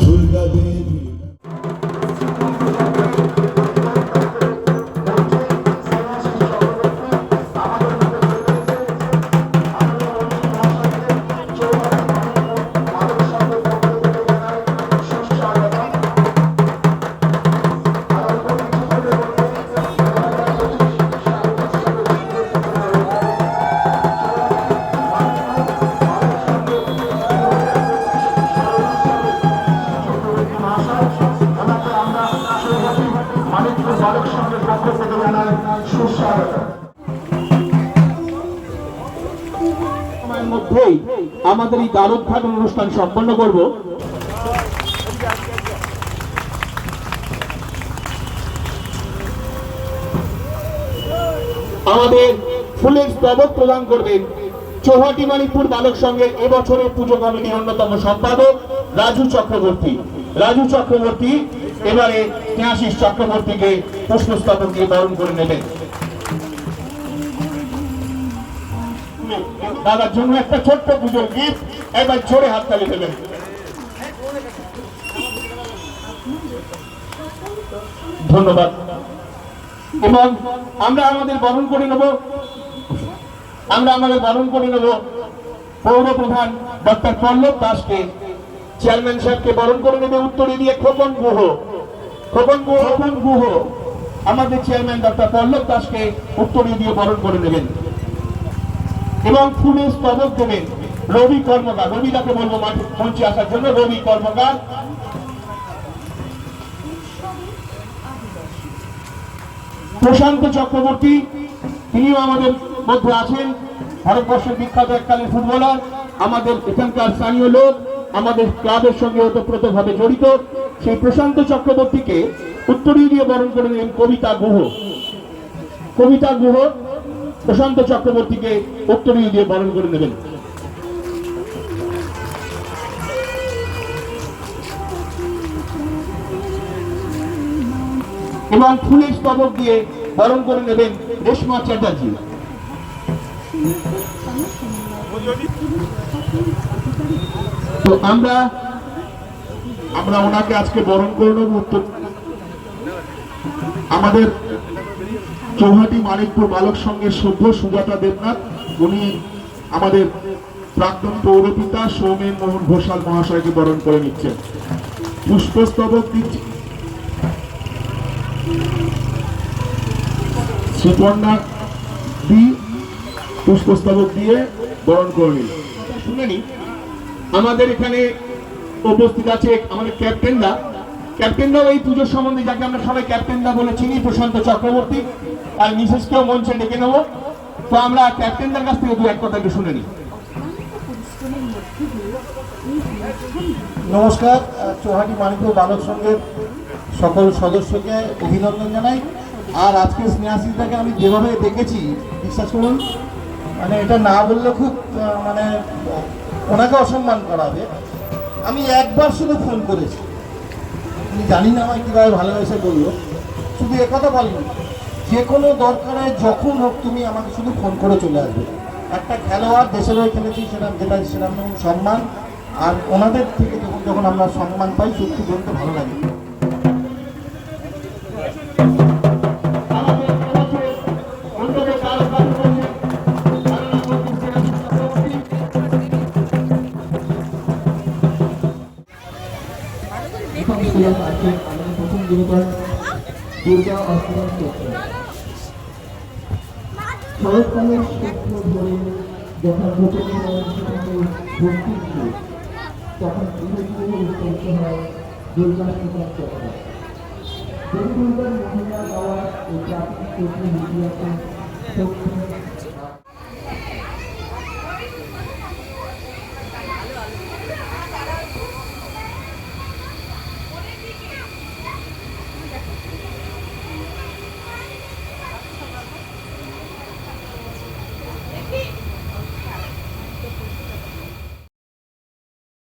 দুর্গা মধ্যেই আমাদের এই দ্বার উদ্ঘাটন অনুষ্ঠান সম্পন্ন করব। আমাদের ফুলের স্তবক প্রদান করবেন চৌহাটি মানিকপুর বালক সংঘের এবছরের পুজো কমিটির অন্যতম সম্পাদক রাজু চক্রবর্তী। রাজু চক্রবর্তী এবারে স্নেহাশিস চক্রবর্তীকে পুষ্পস্তবক দিয়ে বরণ করে নেবেন। দাদার জন্য একটা ছোট্ট পুজোর গিফট একবার জোরে হাততালি দেবেন। ধন্যবাদ। এবং আমরা আমাদের বরণ করে নেব, আমরা আমাদের বরণ করে নেব পৌর প্রধান ডক্টর পল্লব দাসকে চেয়ারম্যান সাহেবকে বরণ করে নেবে, উত্তরে দিয়ে খোকন গুহ। খোকন গুহ। খোকন গুহ। আমাদের চেয়ারম্যান ডক্টর পল্লব দাসকে উত্তরে দিয়ে বরণ করে নেবেন। এবং ফুলের স্তবক দেবেন। রবি কর্মকার। রবিদাকে বলব মঞ্চে আসার জন্য রবি কর্মকার। প্রশান্ত চক্রবর্তী, তিনিও আমাদের মধ্যে আছেন। ভারতবর্ষের বিখ্যাত এককালীন ফুটবলার। আমাদের এখানকার স্থানীয় লোক। আমাদের ক্লাবের সঙ্গে ওতপ্রোতভাবে জড়িত সেই প্রশান্ত চক্রবর্তীকে উত্তরীয় দিয়ে বরণ করে নিলেন কবিতা গুহ। কবিতা গুহ প্রশান্ত চক্রবর্তীকে উত্তরীয় দিয়ে বরণ করে নেবেন। এবং ফুলের স্তবক দিয়ে বরণ করে নেবেন রেশমা চ্যাটার্জি। তো আমরা আমরা ওনাকে আজকে বরণ করে নেব উত্তর। আমাদের চৌহাটি মানিকপুর বালক সংঘের সভ্য সুজাতা দেবনাথ, উনি আমাদের প্রাক্তন পৌরপিতা সৌমেন মোহন ঘোষাল মহাশয়কে বরণ করে নিচ্ছেন। পুষ্পস্তবক দিচ্ছে। সুপর্ণা দি পুষ্পস্তবক দিয়ে বরণ করে নিল শুনে আমাদের এখানে উপস্থিত আছে আমাদের ক্যাপ্টেনরা ক্যাপ্টেনরাও এই পুজোর সম্বন্ধে যাকে আমরা সবাই ক্যাপ্টেনরা বলে চিনি, প্রশান্ত চক্রবর্তী। আর মিসেসকেও মঞ্চে ডেকে নেব। তো আমরা ক্যাপ্টেনদের কাছ থেকে দু এক কথা একটু শুনে নিই। নমস্কার চৌহাটি মানিকপুর বালক সংঘের সকল সদস্যকে অভিনন্দন জানাই। আর আজকে স্নেহাশিসটাকে আমি যেভাবে দেখেছি, বিশ্বাস করুন মানে এটা না বললে খুব মানে ওনাকে অসম্মান করাবে আমি একবার শুধু ফোন করেছি। আমি জানি না আমার কীভাবে ভালোবেসে বলল। শুধু একথা বলবেন যে কোনো দরকারে যখন হোক তুমি আমাকে শুধু ফোন করে চলে আসবে। একটা খেলোয়াড় দেশের হয়ে খেলেছি, সেটা যেটা সেটা সম্মান। আর ওনাদের থেকে যখন যখন আমরা সম্মান পাই, সত্যি বলতে ভালো লাগে। শ্লোক আছে আমাদের প্রথম গুরুবার দুর্গা অষ্টম চক্র শরৎকালের সূত্র ধরে যখন গোপনীয় ভক্তি তখন ধীরে উৎপন্ন দুর্গা স্তোত্র চক্র দেবী মহিলা গাওয়ার এই প্রাকৃতিক চক্র ইতিহাসে শক্তি